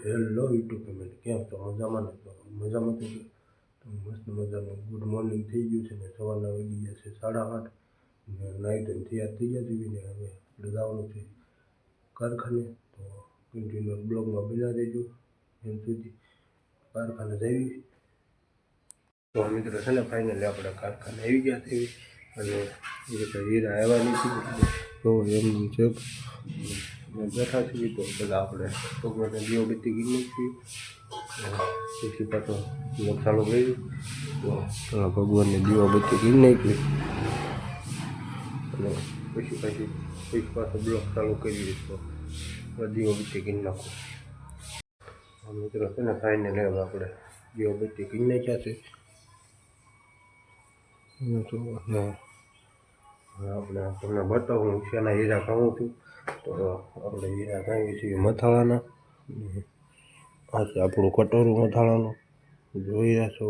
Hello YouTube family કેમ છો? મજામાં ને? તો મજામાં તો મસ્ત મજાનું ગુડ મોર્નિંગ થઈ ગયું છે ને? સવારના વાગી ગયા છે સાડા આઠ. ને નાઈ તૈયાર થઈ ગયા છીએ ને હવે જવાનું છે કારખાને. તો કન્ટિન્યુઅર બ્લોગમાં બના દેજો એમ સુધી કારખાને જઈએ તો મિત્રો છે ને ફાઇનલી આપણે કારખાને આવી ગયા છે. અને એ રીતે હીરા આવ્યા નથી. તો એમ છે અમે બેઠા છીએ તો બધા આપણે ભગવાનને દીવો બત્તી ગીરી છીએ. પછી પાછો ચાલુ કર્યું. તો ભગવાનને દીવા બત્તી ગીરી નાખી. અને પછી પાછી પછી પાછો બ્લોગ ચાલુ કરી તો. દીવો બત્તી ગીરી નાખો. મિત્રો છે ને ફાઇનલ હવે આપણે દીવો બત્તી ગીરી નાખ્યા છે. અને અને આપણે તમને બતાવું હું શેના હીરા ખાઉં છું. તો આપણે હીરા ખાઈએ છીએ મથાળાના. આ છે આપણું કટોરું મથાળાનું. જોઈ રહ્યા છો.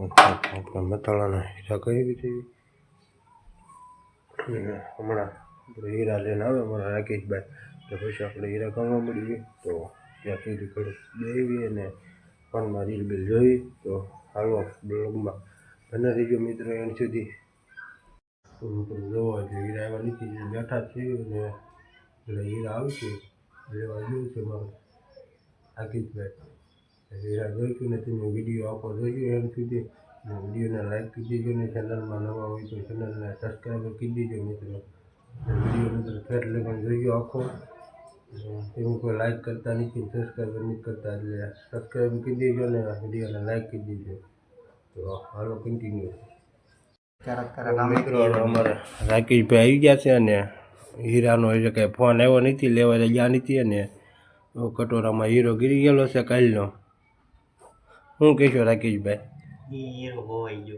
આપણે મથાળાના હીરા ખાઈએ છે હમણાં આપણે હીરા લઈને આવે અમારા રાકેશભાઈ. તો પછી આપણે હીરા ખાવા મળીએ. તો ત્યાં સુધી ઘડી દેવી અને ફોનમાં રીલ બિલ જોઈ. તો હાલો બ્લોગમાં. બને રહીજો મિત્રો એન્ડ સુધી. મિત્રો જોવા એટલે હીરા આવ્યા નથી, જે બેઠા છે અને એટલે હીરા આવશે. લેવા જેવું છે મારું બેઠા હીરા જોઈશું ને તમે વીડિયો આપો જોયું એમ સુધી. અને વિડીયોને લાઈક કરી દેજો ને ચેનલમાં નવા હોય તો ચેનલને સબસ્ક્રાઈબર કરી દેજો મિત્રો. વીડિયો મિત્રો ફેટ લગન જોઈજો આખો. તમે કોઈ લાઈક કરતા નથી સબસ્ક્રાઈબર નથી કરતા, એટલે સબસ્ક્રાઈબ કરી દેજો ને વિડીયોને લાઈક કરી દેજો. તો હાલો કન્ટિન્યુ મિત્રો અમારે રાકેશભાઈ આવી ગયા છે અને હીરાનો એટલે કંઈ ફોન આવ્યો નથી લેવા ગયા નથી અને કટોરામાં હીરો ગીરી ગયેલો છે કાલનો. શું કહેશો રાકેશભાઈ? હીરો ગયો જો.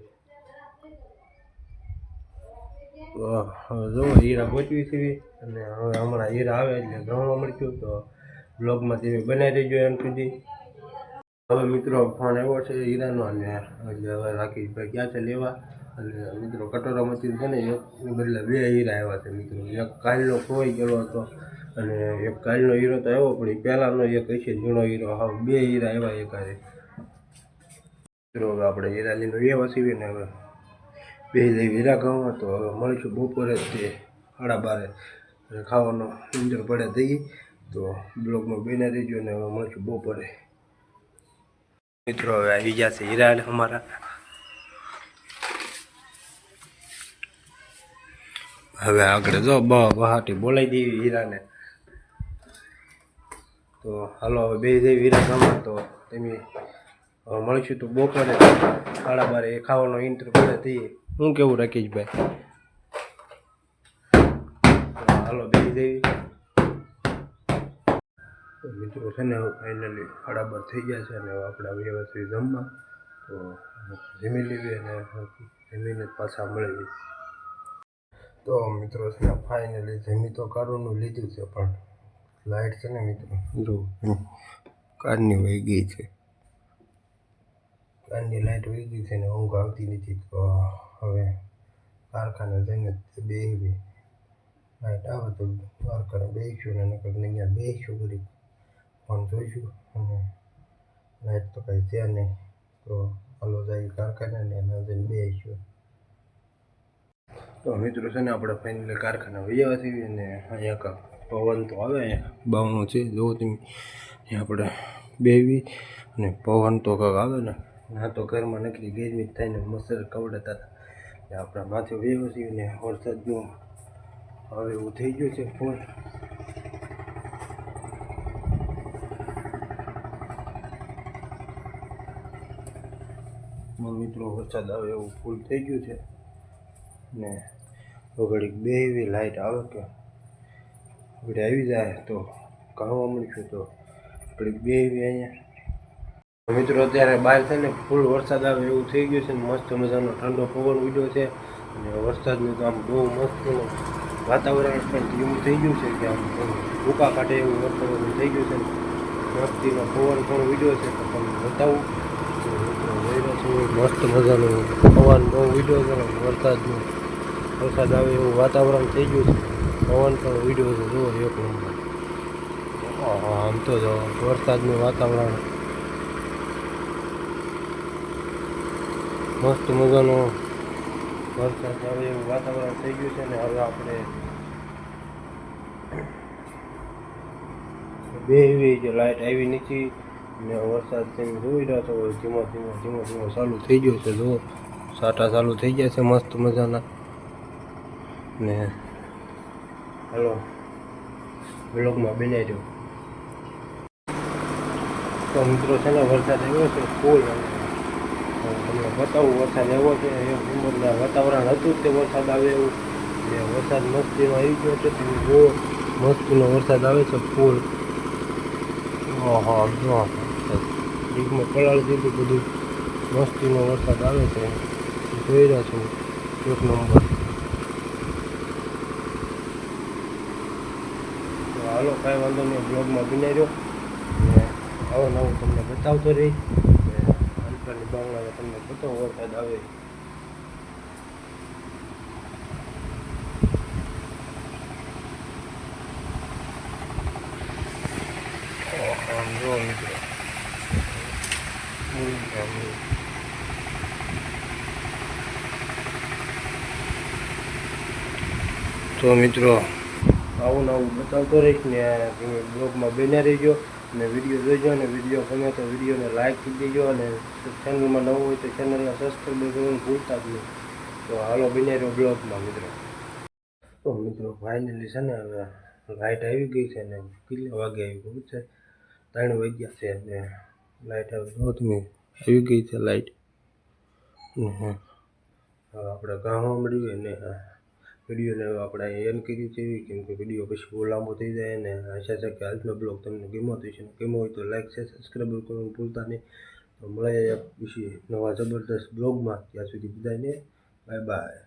હીરા પહોંચવી છે. અને હવે હમણાં હીરા આવે એટલે ગણવા મળ્યું તો બ્લોગમાં તમે બનાવી દેજો એમ સુધી હવે મિત્રો ફોન આવ્યો છે હીરાનો અને હવે રાકેશભાઈ ક્યાં છે લેવા? અને મિત્રો કટોરામાંથી છે ને એક બદલે બે હીરા આવ્યા છે મિત્રો. એક કાલનો કોઈ ગયેલો હતો અને એક કાલનો હીરો તો આવ્યો પણ એ પહેલાંનો એક હશે જૂનો હીરો. હા, બે હીરા આવ્યા એકારે મિત્રો, હવે આપણે હીરા લઈને વ્યવા છીએ ને હવે. બે લઈ હીરા ખાવા, તો હવે મળીશું બપોરે તે સાડા બારે. ખાવાનો ઇન્જર પડે થઈ તો બ્લોગમાં બેના રહેજો ને હવે મળીશું બપોરે. મિત્રો, હવે આવી છે હીરા અમારા. હવે આગળ જો, બ, વહાટી બોલાવી દેવી હીરાને. તો હાલો, હવે બે દેવી હીરા ગામમાં તો તમે મળીશું તો બપોરે સાડા બારે એ ખાવાનો ઇન્ટર પડે થઈ હું કેવું રાખીશ ભાઈ હાલો, બે દેવી મિત્રો છે ને ફાઇનલી સાડા બાર થઈ ગયા છે અને આપણે આવી વ્યવસ્થિત જમવા. તો જમી લેવી અને જમીને પાછા મળીએ તો મિત્રો છે ને ફાઇનલી જમી તો કાઢવાનું લીધું છે પણ લાઇટ છે ને મિત્રો? જો કારની વહી ગઈ છે. કારની લાઇટ વહી ગઈ છે ને ઊંઘ આવતી નથી. તો હવે કારખાને જઈને બેસવી લાઇટ આવે તો કારખાને બેસીશું ને નકર અહીંયા બેસીશું ઘડી ફોન જોઈશું અને લાઇટ તો કાંઈ છે નહીં. તો હાલો જાય કારખાને ને એના જઈને બેસીશું. તો મિત્રો છે ને આપણે ફાઇનલી કારખાના વૈયાવાથી અને અહીંયા પવન તો આવે બાવણું છે, જો તમે આપણે બેવી અને પવન તો કાંક આવે ને, ના તો ઘરમાં નકરી ગરમી થાય ને મચ્છર કવડતા હતા. આપણા માથે વૈયા છીએ ને વરસાદનું હવે એવું થઈ ગયું છે ફૂલ. મિત્રો વરસાદ આવે એવું ફૂલ થઈ ગયું છે ને ઘડીક બે એવી લાઇટ આવે કે ઘડી આવી જાય તો કાઢવા મળીશું તો ઘડીક બે એવી અહીંયા. મિત્રો, અત્યારે બહાર છે ને, ફૂલ વરસાદ આવે એવું થઈ ગયું છે ને, મસ્ત મજાનો ઠંડો પવન ઉડ્યો છે અને વરસાદનું તો આમ બહુ મસ્ત વાતાવરણ પણ એવું થઈ ગયું છે કે આમ ભૂકા કાઢે એવું વાતાવરણ થઈ ગયું છે મસ્તીનો પવન પણ ઉડ્યો છે, તો તમને બતાવું. મસ્ત મજાનો પવન બહુ ઉડ્યો છે વરસાદનું. વરસાદ આવે એવું વાતાવરણ થઈ ગયું છે. પવન પણ ઉડ્યો છે, જુઓ એક નંબર. આમ તો જો વરસાદનું વાતાવરણ. મસ્ત મજાનું વરસાદ આવે એવું વાતાવરણ થઈ ગયું છે ને હવે આપણે બે એવી જે લાઇટ આવી નથી ને વરસાદ તમે જોઈ રહ્યા છો ધીમો ધીમો ધીમો ધીમો ચાલુ થઈ ગયો છે, જુઓ. સાટા ચાલુ થઈ ગયા છે, મસ્ત મજાના. ને હલો બ્લોગમાં બનાવી તો મિત્રો છે ને વરસાદ આવ્યો છે, ફૂલ તમને બતાવું, વરસાદ આવ્યો છે, એ ઉંમરના વાતાવરણ હતું તે વરસાદ આવે એવું. ને વરસાદ મસ્તીનો આવી ગયો છે, તમે જુઓ, મસ્તીનો વરસાદ આવે છે, ફૂલ. ઓહો દીકમાં પલાળી દીધું બધું મસ્તીનો વરસાદ આવે છે, જોઈ રહ્યા છું, એક નંબર તો હાલો, કાંઈ વાંધો નહીં બ્લોગમાં બનાવ્યો ને આવો નવું તમને બતાવતો રહી. ને અંતરની તમને બતાવો વરસાદ આવે મિત્રો. તો મિત્રો આવું ને આવું બતાવતો રહીશ ને બ્લોગમાં બન્યા રહેજો અને વીડિયો જોઈજો અને વીડિયો ગમે તો વિડીયોને લાઇક કરી દેજો અને ચેનલમાં નવું હોય તો ચેનલને સબસ્ક્રાઈબ કરવાનું ભૂલતા જ નહીં. તો હાલો બન્યા રહ્યો બ્લોગમાં મિત્રો. તો મિત્રો ફાઇનલી છે ને હવે લાઇટ આવી ગઈ છે ને કેટલા વાગે આવી ગયું છે? ત્રણ વાગ્યા છે ને લાઇટ આવી જો તમે. આવી ગઈ છે લાઇટ હવે આપણે ગામમાં મળ્યું ને વિડીયોને આપણે એમ કરી છે કેમ કે વીડિયો પછી બહુ લાંબો થઈ જાય અને આશા છે કે આજનો બ્લોગ તમને ગમો થશે છે ગમો હોય તો લાઈક છે સબસ્ક્રાઈબ કરવાનું ભૂલતા નહીં. તો મળે પછી નવા જબરદસ્ત બ્લોગમાં. ત્યાં સુધી બધાને બાય બાય.